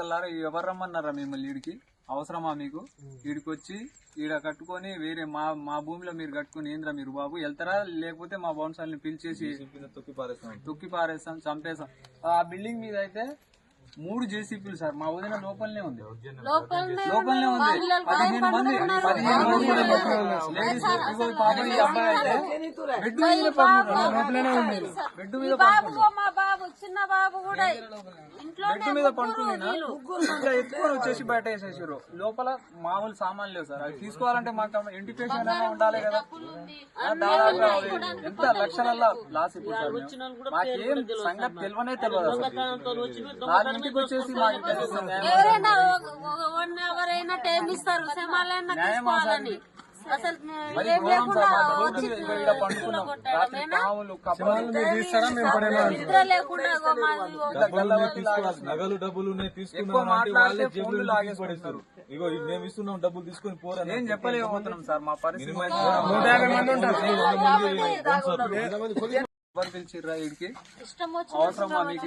ఎవరు రమ్మన్నారా మిమ్మల్ని ఈడికి? అవసరమా మీకు? ఈడికి వచ్చి ఈడ కట్టుకొని వేరే మా మా భూమిలో మీరు కట్టుకుని ఏంద్రా మీరు బాబు? వెళ్తారా? లేకపోతే మా బౌన్సాలని పిలిచేసి తొక్కి పారేస్తాం. తొక్కి పారేస్తాం చంపేస్తాం. ఆ బిల్డింగ్ మీద అయితే మూడు జేసీపీలు సార్. మా వదిన లోపలనే ఉంది. లోపలనే లోపలనే ఉంది. పదిహేను మంది పదిహేను మంది లేడీస్ ఇగో ఈ పాప ఈ అబ్బాయి అయితే బెడ్ మీద పడుకున్నాడు. లోపలనే ఉంది బెడ్ మీద బాబు మా బాబు చిన్న బాబు కూడా బెడ్ మీద పడుకుని ఇట్లా ఎత్తుకొని వచ్చేసి బయట వేసేసారు. లోపల మామూలు సామాన్లు లేవు సార్. అవి తీసుకోవాలంటే మాకు ఇండికేషన్ అయినా ఉండాలి కదా. దాదాపు ఎంత లక్షల లాస్ ఇప్పుడు. మాకేం సంగతి తెలియనే తెలియదు. వాళ్ళ ఇంటికి వచ్చేసి మాకు తెలుస్తుంది అసలు నిద్ర లేకుండా. నగలు డబ్బులు ఉన్నాయి ఎక్కువ తీసుకున్నాం అంటే మాట్లాడితే వాళ్ళే ఫోన్లు జేబులు లాగేసుకుంటారు లాగేసుకుంటారు ఇగో మేము ఇస్తున్నాం డబ్బులు తీసుకొని పోరా ఏం చెప్పలేకపోతున్నాం సార్ మా పరిస్థితి ఎవరు పిలిచిర్రా వీడికి ఇష్టం వచ్చి అవసరమా మీకు